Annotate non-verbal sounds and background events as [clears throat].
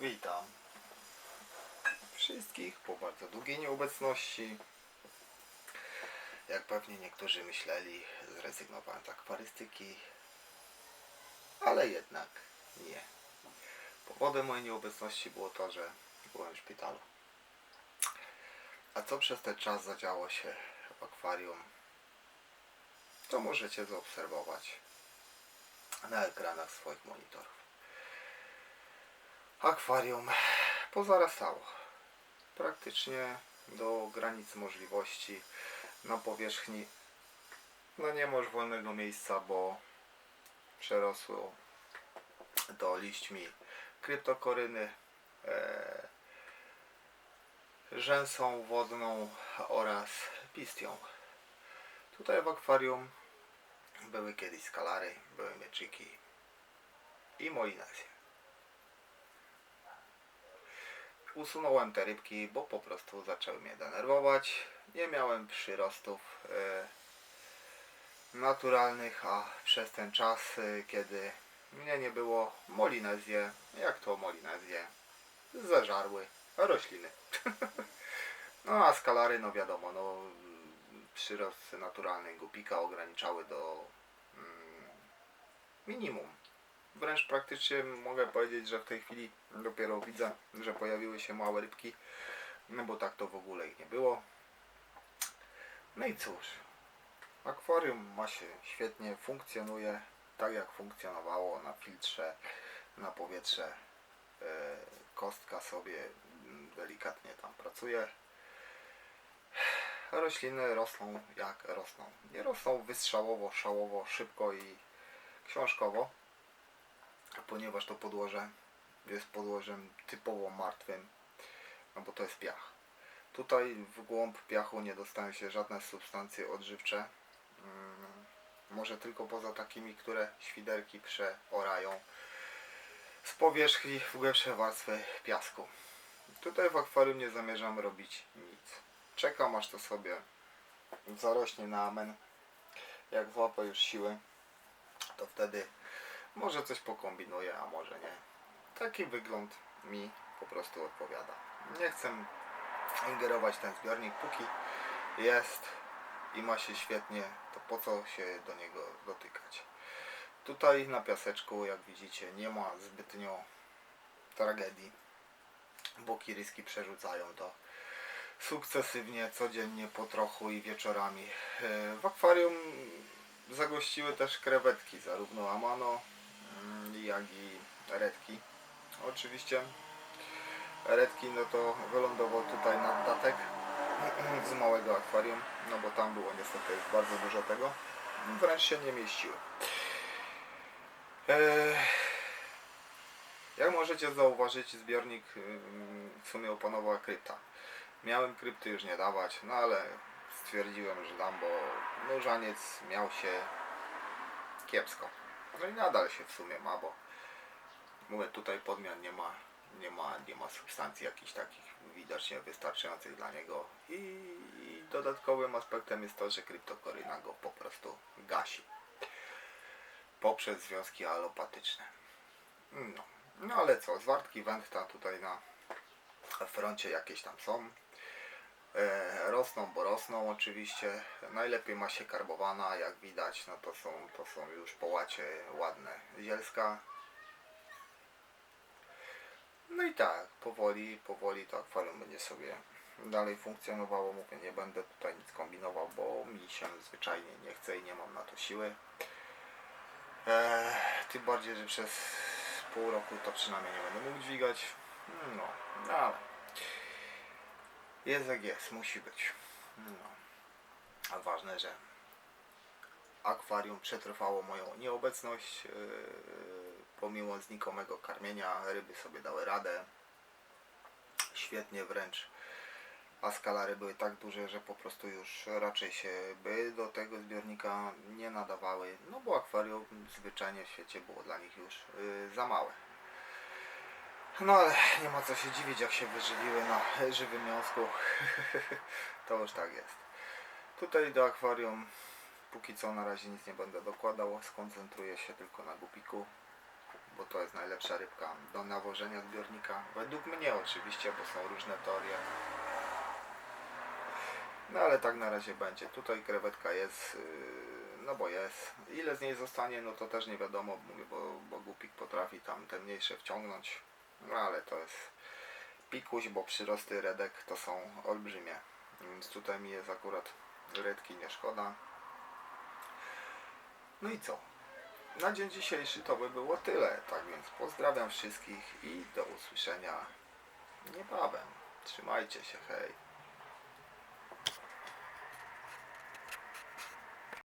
Witam wszystkich po bardzo długiej nieobecności. Jak pewnie niektórzy myśleli, zrezygnowałem z akwarystyki, ale jednak nie. Powodem mojej nieobecności było to, że byłem w szpitalu. A co przez ten czas zadziało się w akwarium, to możecie zaobserwować na ekranach swoich monitorów. Akwarium pozarastało praktycznie do granic możliwości na powierzchni. No nie masz wolnego miejsca, bo przerosło do liśćmi kryptokoryny, e, rzęsą wodną oraz pistią. Tutaj w akwarium były kiedyś skalary, były mieczyki i molinezje. Usunąłem te rybki, bo po prostu zaczęły mnie denerwować. Nie miałem przyrostów e, naturalnych, a przez ten czas, e, kiedy mnie nie było, molinezje, jak to molinezje, zażarły rośliny. [laughs] no a skalary, no wiadomo, no przyrost naturalny gupika ograniczały do mm, minimum. Wręcz praktycznie mogę powiedzieć, że w tej chwili dopiero widzę, że pojawiły się małe rybki, no bo tak to w ogóle ich nie było. No i cóż, akwarium ma się świetnie, funkcjonuje tak jak funkcjonowało na filtrze, na powietrze. E, Kostka sobie delikatnie tam pracuje. Rośliny rosną jak rosną. Nie rosną wystrzałowo, szałowo, szybko i książkowo ponieważ to podłoże jest podłożem typowo martwym, no bo to jest piach. Tutaj w głąb piachu nie dostają się żadne substancje odżywcze, mm, może tylko poza takimi, które świderki przeorają z powierzchni w głębsze warstwy piasku. Tutaj w akwarium nie zamierzam robić nic. Czekam aż to sobie zarośnie na amen. Jak złapę już siły, to wtedy może coś pokombinuję, a może nie. Taki wygląd mi po prostu odpowiada. Nie chcę ingerować ten zbiornik, póki jest i ma się świetnie, to po co się do niego dotykać. Tutaj na piaseczku, jak widzicie, nie ma zbytnio tragedii, bo kiryski przerzucają to sukcesywnie, codziennie, po trochu i wieczorami. E, W akwarium zagościły też krewetki, zarówno Amano, mm, jak i redki. Oczywiście redki no to wylądował tutaj na datek [clears throat] z małego akwarium, no bo tam było niestety bardzo dużo tego. Wręcz się nie mieściły. Eee, jak możecie zauważyć, zbiornik ym, w sumie opanowała krypta. Miałem krypty już nie dawać, no ale stwierdziłem, że dam, bo nóżaniec miał się kiepsko. No i nadal się w sumie ma, bo mówię, tutaj podmian nie ma, nie ma, nie ma substancji jakichś takich widocznie wystarczających dla niego i, i dodatkowym aspektem jest to, że kryptokoryna go po prostu gasi poprzez związki alopatyczne. No, no ale co, zwartki wędka tutaj na froncie jakieś tam są. E, rosną, bo rosną oczywiście. Najlepiej ma się karbowana, jak widać, no to są, to są już połacie ładne zielska. No i tak, powoli, powoli to akwarium będzie sobie dalej funkcjonowało. Mówię, nie będę tutaj nic kombinował, bo mi się zwyczajnie nie chce i nie mam na to siły. E, tym bardziej, że przez pół roku to przynajmniej nie będę mógł dźwigać. No ale jest jak jest, musi być. No. A ważne, że akwarium przetrwało moją nieobecność. Yy, pomimo znikomego karmienia, ryby sobie dały radę. Świetnie wręcz. A skalary były tak duże, że po prostu już raczej się by do tego zbiornika nie nadawały. No bo akwarium zwyczajnie w świecie było dla nich już yy, za małe. No ale nie ma co się dziwić, jak się wyżywiły na żywym miąsku. [laughs] to już tak jest. Tutaj do akwarium póki co na razie nic nie będę dokładał. Skoncentruję się tylko na gupiku, bo to jest najlepsza rybka do nawożenia zbiornika. Według mnie oczywiście, bo są różne teorie. No ale tak na razie będzie. Tutaj krewetka jest, yy, no bo jest. Ile z niej zostanie, no to też nie wiadomo, mówię, bo, bo Gupik potrafi tam te mniejsze wciągnąć. No ale to jest pikuś, bo przyrosty redek to są olbrzymie. Więc tutaj mi jest akurat redki nie szkoda. No i co? Na dzień dzisiejszy to by było tyle. Tak więc pozdrawiam wszystkich i do usłyszenia niebawem. Trzymajcie się, hej.